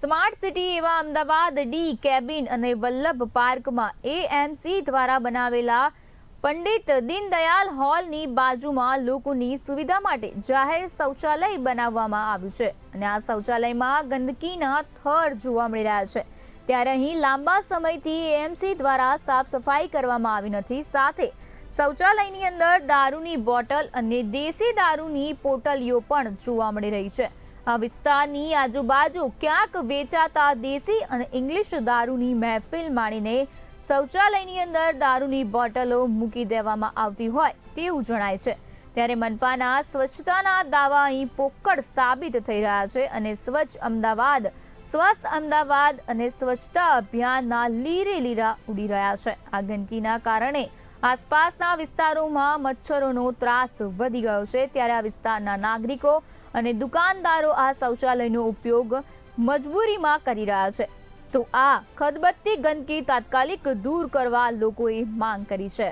Smart city એવા Ahmedabad D cabin અને વલ્લભ પાર્કમાં એએમસી દ્વારા બનાવેલા પંડિત દીનદયાલ હોલની બાજુમાં લોકોની સુવિધા માટે જાહેર શૌચાલય બનાવવામાં આવ્યું છે અને આ શૌચાલયમાં ગંદકીના થર જોવા મળી રહ્યા છે. ત્યારે અહીં લાંબા સમયથી એએમસી દ્વારા સાફ સફાઈ કરવામાં આવી નથી. સાથે શૌચાલયની અંદર દારૂની બોટલ અને દેશી દારૂની પોટલીઓ પણ જોવા મળી રહી છે. આ વિસ્તારની આજુબાજુ ક્યાંક વેચાતા દેશી અને ઇંગ્લિશ દારૂની મહેફિલ માણીને શૌચાલયની અંદર દારૂની બોટલો મૂકી દેવામાં આવતી હોય તેવું જણાય છે. ત્યારે મનપાના સ્વચ્છતાના દાવા અહીં પોકળ સાબિત થઈ રહ્યા છે અને સ્વચ્છ અમદાવાદ, સ્વસ્થ અમદાવાદ અને સ્વચ્છતા અભિયાનના લીરે લીરા ઉડી રહ્યા છે. આ ગંદકીના કારણે આસપાસના વિસ્તારોમાં મચ્છરોનો ત્રાસ વધી ગયો છે. ત્યારે આ વિસ્તારના નાગરિકો અને દુકાનદારો આ શૌચાલયનો ઉપયોગ મજબૂરીમાં કરી રહ્યા છે. તો આ ખદબત્તી ગંદકી તાત્કાલિક દૂર કરવા લોકોએ માંગ કરી છે.